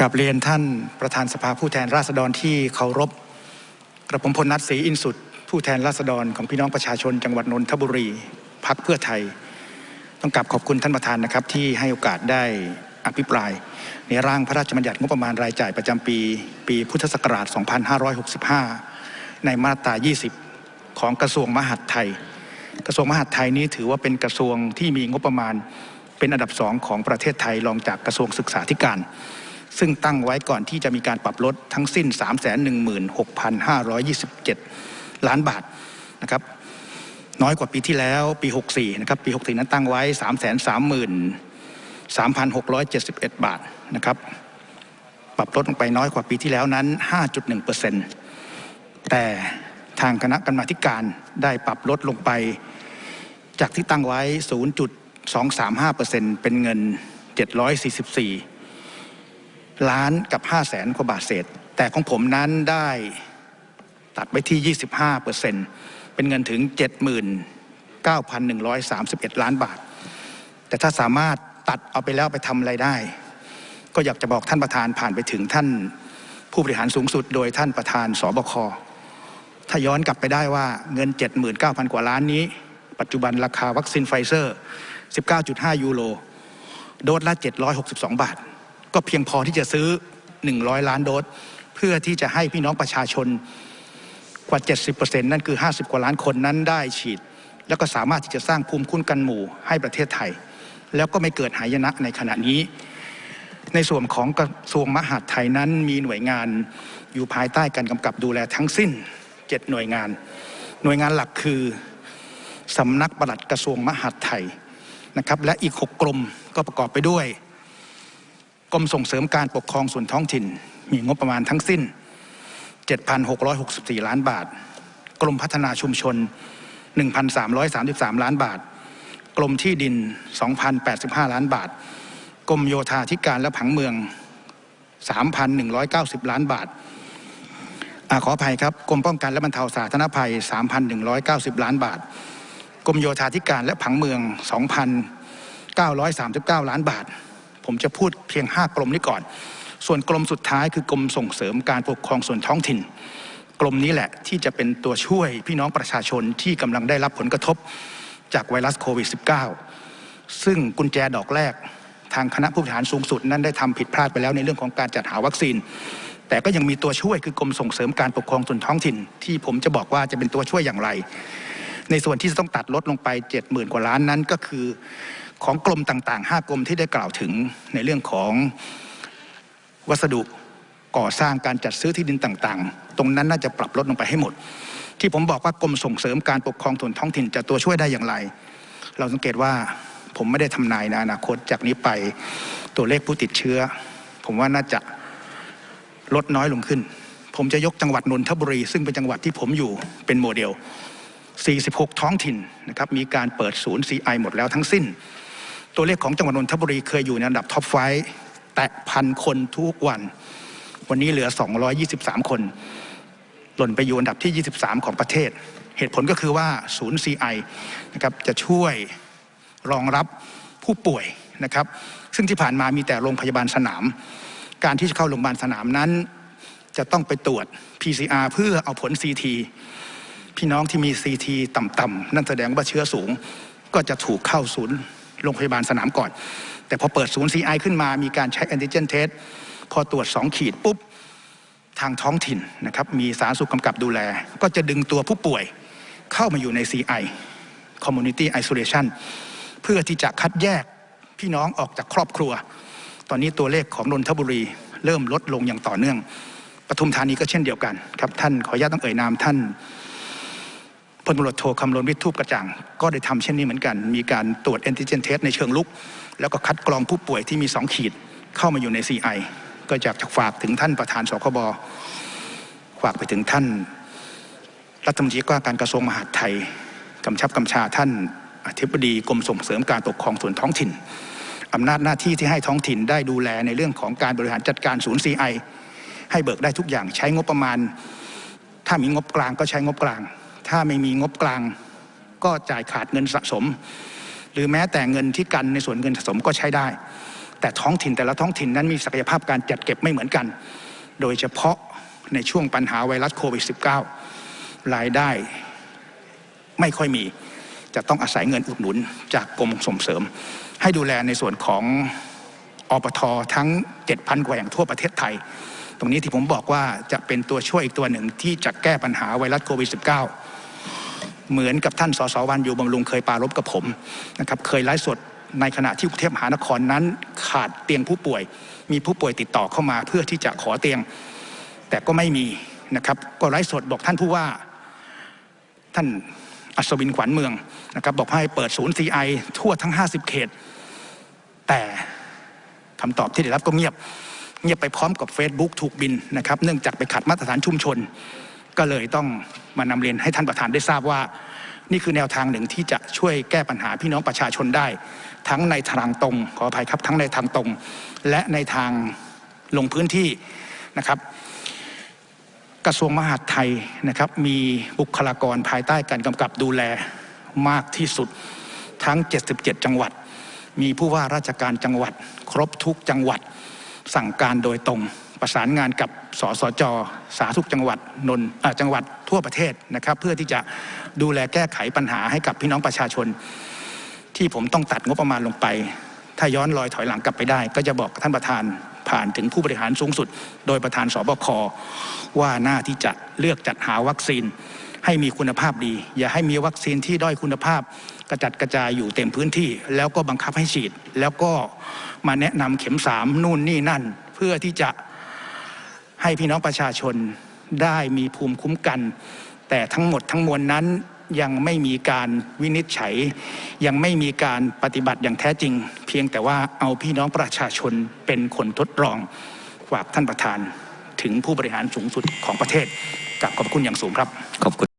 กับเรียนท่านประธานสภาผู้แทนราษฎรที่เคารพกระผมพลนัทศรีอินสุด ผู้แทนราษฎรของพี่น้องประชาชน จังหวัดนนทบุรีพักเพื่อไทย ต้องกลับขอบคุณท่านประธานนะครับ ที่ให้โอกาสได้อภิปราย ในร่างพระราชบัญญัติงบประมาณรายจ่ายประจำปี ปีพุทธศักราช 2565 ในมาตรา 20 ของกระทรวงมหาดไทย กระทรวงมหาดไทยนี้ถือว่าเป็นกระทรวงที่มีงบประมาณเป็นอันดับสองของประเทศไทยรองจากกระทรวงศึกษาธิการ ซึ่งตั้งไว้ก่อนที่จะมีการปรับลดทั้งสิ้น 316,527 ล้านบาทนะครับน้อยกว่าปีที่แล้วปี 64 นะครับ ปี 64 นั้นตั้งไว้333,671 บาทนะครับ ปรับลดลงไปน้อยกว่าปีที่แล้วนั้น 5.1%แต่ทางคณะกรรมาการได้ปรับลดลงไป จากที่ตั้งไว้ 0.235%เป็นเงิน 744 ล้านกับ5แสนกว่าบาทเศษ แต่ของผมนั้นได้ตัดไว้ที่ 25%เป็นเงินถึง 79,131 ล้านบาท แต่ถ้าสามารถตัดเอาไปแล้วไปทำอะไรได้ ก็อยากจะบอกท่านประธานผ่านไปถึงท่านผู้บริหารสูงสุด โดยท่านประธานสบคถ้าย้อนกลับไปได้ว่าเงิน 79,000 กว่าล้านนี้ ปัจจุบันราคาวัคซีนไฟเซอร์ 19.5 ยูโร โดสละ 762 บาท ก็เพียงพอที่จะซื้อ 100 ล้านโดส เพื่อที่จะให้พี่น้องประชาชนกว่า 70%นั่นคือ 50 กว่าล้านคนนั้นได้ฉีด แล้วก็สามารถที่จะสร้างภูมิคุ้มกันหมู่ให้ประเทศไทย แล้วก็ไม่เกิดหายนะในขณะนี้ ในส่วนของกระทรวงมหาดไทยนั้นมีหน่วยงานอยู่ภายใต้การกำกับดูแลทั้งสิ้น 7 หน่วยงาน หน่วยงานหลักคือสำนักปลัดกระทรวงมหาดไทยนะครับและอีก 6 กรมก็ประกอบไปด้วย กรมส่งเสริมการปกครองส่วนท้องถิ่น มีงบประมาณทั้งสิ้น 7,664 ล้านบาท กรมพัฒนาชุมชน 1,333 ล้านบาท กรมที่ดิน 2,085 ล้านบาท กรมโยธาธิการและผังเมือง 3,190 ล้านบาทอขออภัยครับกรมป้องกันและบรรเทาสาธารณภัย 3,190 ล้านบาท กรมโยธาธิการและผังเมือง 2,939 ล้านบาท ผมจะพูดเพียง 5 กรมนี้ก่อน ส่วนกรมสุดท้ายคือกรมส่งเสริมการปกครองส่วนท้องถิ่น กรมนี้แหละที่จะเป็นตัวช่วยพี่น้องประชาชนที่กำลังได้รับผลกระทบจากไวรัสโควิด -19 ซึ่งกุญแจดอกแรก ทางคณะผู้บริหารสูงสุดนั้นได้ทำผิดพลาดไปแล้วในเรื่องของการจัดหาวัคซีน แต่ก็ยังมีตัวช่วยคือกรมส่งเสริมการปกครองส่วนท้องถิ่น ที่ผมจะบอกว่าจะเป็นตัวช่วยอย่างไร ในส่วนที่จะต้องตัดลดลงไป 70,000 กว่าล้านนั้นก็คือ ของกรมต่างๆ 5 กรมที่ได้กล่าวถึงในเรื่องของวัสดุก่อสร้างการจัดซื้อที่ดินต่างๆ ตรงนั้นน่าจะปรับลดลงไปให้หมด ที่ผมบอกว่ากรมส่งเสริมการปกครองส่วนท้องถิ่นจะตัวช่วยได้อย่างไร เราสังเกตว่าผมไม่ได้ทำนายในอนาคตจากนี้ไปตัวเลขผู้ติดเชื้อ ผมว่าน่าจะลดน้อยลงขึ้น ผมจะยกจังหวัดนนทบุรี ซึ่งเป็นจังหวัดที่ผมอยู่เป็นโมเดล 46 ท้องถิ่นนะครับมีการเปิดศูนย์ CI หมดแล้วทั้งสิ้น ตัวเลขของจังหวัดนนทบุรีเคยอยู่ในอันดับท็อปไฟแตะพันคนทุกวัน วันนี้เหลือ 223 คน หล่นไปอยู่อันดับที่ 23 ของประเทศ เหตุผลก็คือว่าศูนย์ CI นะครับจะช่วยรองรับผู้ป่วยนะครับ ซึ่งที่ผ่านมามีแต่โรงพยาบาลสนาม การที่จะเข้าโรงพยาบาลสนามนั้น จะต้องไปตรวจ PCR เพื่อเอาผล CT พี่น้องที่มี CT ต่ำๆนั่นแสดงว่าเชื้อสูงก็จะถูกเข้าศูนย์ โรงพยาบาลสนามก่อน แต่พอเปิดศูนย์ CI ขึ้นมามีการใช้แอนติเจนเทสพอตรวจ 2 ขีดปุ๊บ ทางท้องถิ่นนะครับมีสาธารณสุขกำกับดูแล ก็จะดึงตัวผู้ป่วยเข้ามาอยู่ใน CI Community Isolation เพื่อที่จะคัดแยกพี่น้องออกจากครอบครัว ตอนนี้ตัวเลขของนนทบุรี เริ่มลดลงอย่างต่อเนื่องปทุมธานีก็เช่นเดียวกันครับท่านขออนุญาตต้องเอ่ยนามท่าน ลตำรวจโทคำรณวิทูปกระจ่าง ก็ได้ทำเช่นนี้เหมือนกัน มีการตรวจแอนติเจนเทสในเชิงลุก แล้วก็คัดกรองผู้ป่วยที่มี 2 ขีดเข้ามาอยู่ใน CI ก็อยากจะฝากถึงท่านประธานสคบฝากไปถึงท่าน รัฐมนตรีว่าการกระทรวงมหาดไทยกำชับกำชาท่านอธิบดีกรมส่งเสริมการปกครองส่วนท้องถิ่นอำนาจหน้าที่ที่ให้ท้องถิ่นได้ดูแลในเรื่องของการบริหารจัดการศูนย์ CI ให้เบิกได้ทุกอย่างใช้งบประมาณ ถ้ามีงบกลางก็ใช้งบกลาง ถ้าไม่มีงบกลาง ก็จ่ายขาดเงินสะสม หรือแม้แต่เงินที่กันในส่วนเงินสะสมก็ใช้ได้ แต่ท้องถิ่นแต่ละท้องถิ่นนั้นมีศักยภาพการจัดเก็บไม่เหมือนกัน โดยเฉพาะในช่วงปัญหาไวรัสโควิด -19 รายได้ไม่ค่อยมี จะต้องอาศัยเงินอุดหนุนจากกรมส่งเสริม ให้ดูแลในส่วนของอปททั้ง 7,000 กว่าแห่งทั่วประเทศไทย ตรงนี้ที่ผมบอกว่าจะเป็นตัวช่วยอีกตัวหนึ่งที่จะแก้ปัญหาไวรัสโควิด -19 เหมือนกับท่านสสวันอยู่บำรุงเคยปารบกับผมนะครับเคยไลฟ์สดในขณะที่กรุงเทพมหานครนั้น ขาดเตียงผู้ป่วย มีผู้ป่วยติดต่อเข้ามาเพื่อที่จะขอเตียง แต่ก็ไม่มีนะครับก็ไลฟ์สดบอกท่านผู้ว่าท่านอัศวินขวัญเมืองนะครับบอกให้เปิดศูนย์ CI ทั่วทั้ง 50 เขต แต่คำตอบที่ได้รับก็เงียบ เงียบไปพร้อมกับ Facebook ถูกบินนะครับ เนื่องจากไปขัดมาตรฐานชุมชน ก็เลยต้องมานำเรียนให้ท่านประธานได้ทราบว่า นี่คือแนวทางหนึ่งที่จะช่วยแก้ปัญหาพี่น้องประชาชนได้ ทั้งในทางตรงขออภัยครับทั้งในทางตรง และในทางลงพื้นที่นะครับ กระทรวงมหาดไทยนะครับ มีบุคลากรภายใต้การกำกับดูแลมากที่สุดทั้ง 77 จังหวัด มีผู้ว่าราชการจังหวัด ครบทุกจังหวัด สั่งการโดยตรง ประสานงานกับสสจสาธารณสุขจังหวัดนนจังหวัดทั่วประเทศนะครับ เพื่อที่จะดูแลแก้ไขปัญหาให้กับพี่น้องประชาชน ที่ผมต้องตัดงบประมาณลงไป ถ้าย้อนรอยถอยหลังกลับไปได้ ก็จะบอกท่านประธานผ่านถึงผู้บริหารสูงสุด โดยประธานสบคว่าหน้าที่จะเลือกจัดหาวัคซีนให้มีคุณภาพดี อย่าให้มีวัคซีนที่ด้อยคุณภาพ กระจัดกระจายอยู่เต็มพื้นที่ แล้วก็บังคับให้ฉีด แล้วก็มาแนะนำเข็มสามนู่นนี่นั่น เพื่อที่จะ ให้พี่น้องประชาชนได้มีภูมิคุ้มกัน แต่ทั้งหมดทั้งมวลนั้นยังไม่มีการวินิจฉัย ยังไม่มีการปฏิบัติอย่างแท้จริง เพียงแต่ว่าเอาพี่น้องประชาชนเป็นคนทดลองฝากท่านประธานถึงผู้บริหารสูงสุดของประเทศกับขอบคุณอย่างสูงครับขอบคุณ